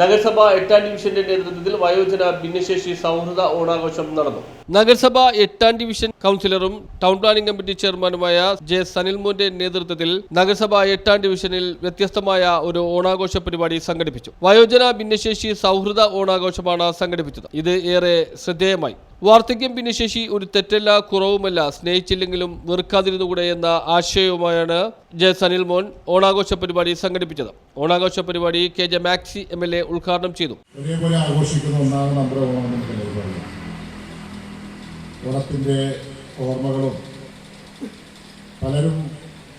നഗരസഭ എട്ടാം ഡിവിഷന്റെ നേതൃത്വത്തിൽ വയോജന ഭിന്നശേഷി സൗഹൃദ ഓണാഘോഷം നടന്നു. നഗരസഭ എട്ടാം ഡിവിഷൻ കൗൺസിലറും ടൗൺ പ്ലാനിംഗ് കമ്മിറ്റി ചെയർമാനുമായ ജെ സനിൽമോന്റെ നേതൃത്വത്തിൽ നഗരസഭ എട്ടാം ഡിവിഷനിൽ വ്യത്യസ്തമായ ഒരു ഓണാഘോഷ പരിപാടി സംഘടിപ്പിച്ചു. വയോജന ഭിന്നശേഷി സൗഹൃദ ഓണാഘോഷമാണ് സംഘടിപ്പിച്ചത്. ഇത് ഏറെ ശ്രദ്ധേയമായി. വാർദ്ധക്യം ഭിന്നശേഷി ഒരു തെറ്റല്ല കുറവുമല്ല സ്നേഹിച്ചില്ലെങ്കിലും വെറുക്കാതിരുന്നുകൂടെ എന്ന ആശയവുമായാണ് ജെ സനിൽ മോൻ ഓണാഘോഷ പരിപാടി സംഘടിപ്പിച്ചത്. ഓണാഘോഷ പരിപാടി K J Maxi M L A ഉദ്ഘാടനം ചെയ്തു. ഒരേപോലെ ആഘോഷിക്കുന്ന ഒന്നാണ് നമ്മുടെ ഓണത്തിന്റെ ഓർമ്മകളും പലരും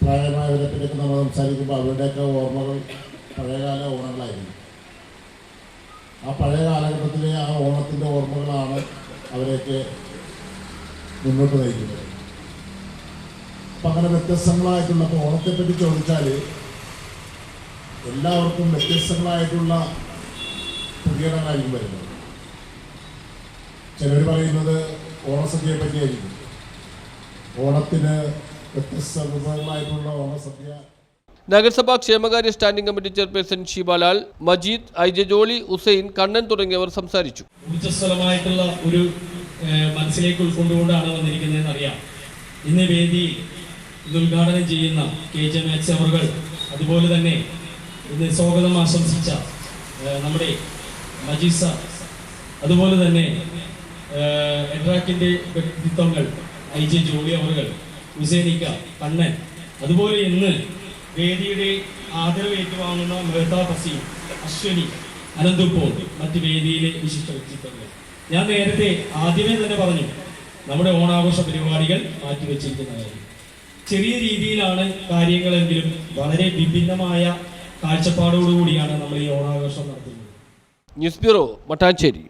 പ്രായമായവരെ പറ്റിയൊക്കെ നമ്മൾ സംസാരിക്കുമ്പോൾ അവരുടെയൊക്കെ ഓർമ്മകൾ പഴയകാല ഓണങ്ങളായിരുന്നു ആ പഴയ കാലഘട്ടത്തിലെ ആ ഓണത്തിന്റെ ഓർമ്മകളാണ് അവരെയൊക്കെ മുന്നോട്ട് നയിക്കുന്നത്. അപ്പം അങ്ങനെ വ്യത്യസ്തങ്ങളായിട്ടുള്ള അപ്പോൾ ഓണത്തെപ്പറ്റി ചോദിച്ചാൽ എല്ലാവർക്കും വ്യത്യസ്തങ്ങളായിട്ടുള്ള പ്രതികരണങ്ങളായിരിക്കും വരുന്നത്. ചിലർ പറയുന്നത് ഓണസദ്യയെ പറ്റിയായിരിക്കും ഓണത്തിന് വ്യത്യസ്ത വിഭവങ്ങളായിട്ടുള്ള ഓണസദ്യ നഗരസഭാ ക്ഷേമകാര്യ standing committee chairperson Sheebalal Majeed I Jolly Hussain Kannan തുടങ്ങിയവർ സംസാരിച്ചു. ഊർജസ്വലമായിട്ടുള്ള ഒരു മനസ്സിലേക്ക് ഉൾക്കൊണ്ടുകൊണ്ടാണ് വന്നിരിക്കുന്നതെന്ന് അറിയാം. ഇന്ന് വേദി ഇത് ഉദ്ഘാടനം ചെയ്യുന്ന കെ ജെ മാക്സ് അവറുകൾ അതുപോലെ തന്നെ ഇന്ന് സ്വാഗതം ആശംസിച്ച നമ്മുടെ മജീസ അതുപോലെ തന്നെ എഡ്രാക്കിന്റെ വ്യക്തിത്വങ്ങൾ ഐ ജെ ജോളി അവറുകൾ ഹുസൈനിക്ക കണ്ണൻ അതുപോലെ ഇന്ന് വേദിയുടെ ആദരവ് ഏറ്റുവാങ്ങുന്ന മെഹ്ത ഫസീം അശ്വനി അനന്തുപ്പോൾ മറ്റ് വേദിയിലെ വിശിഷ്ട വ്യക്തിത്വങ്ങൾ. ഞാൻ നേരത്തെ ആദ്യമേ തന്നെ പറഞ്ഞു നമ്മുടെ ഓണാഘോഷ പരിപാടികൾ മാറ്റിവെച്ചിരിക്കുന്നതായിരുന്നു ചെറിയ രീതിയിലാണ് കാര്യങ്ങളെങ്കിലും വളരെ വിഭിന്നമായ കാഴ്ചപ്പാടോടുകൂടിയാണ് നമ്മൾ ഈ ഓണാഘോഷം നടത്തുന്നത്. News bureau Mattancherry.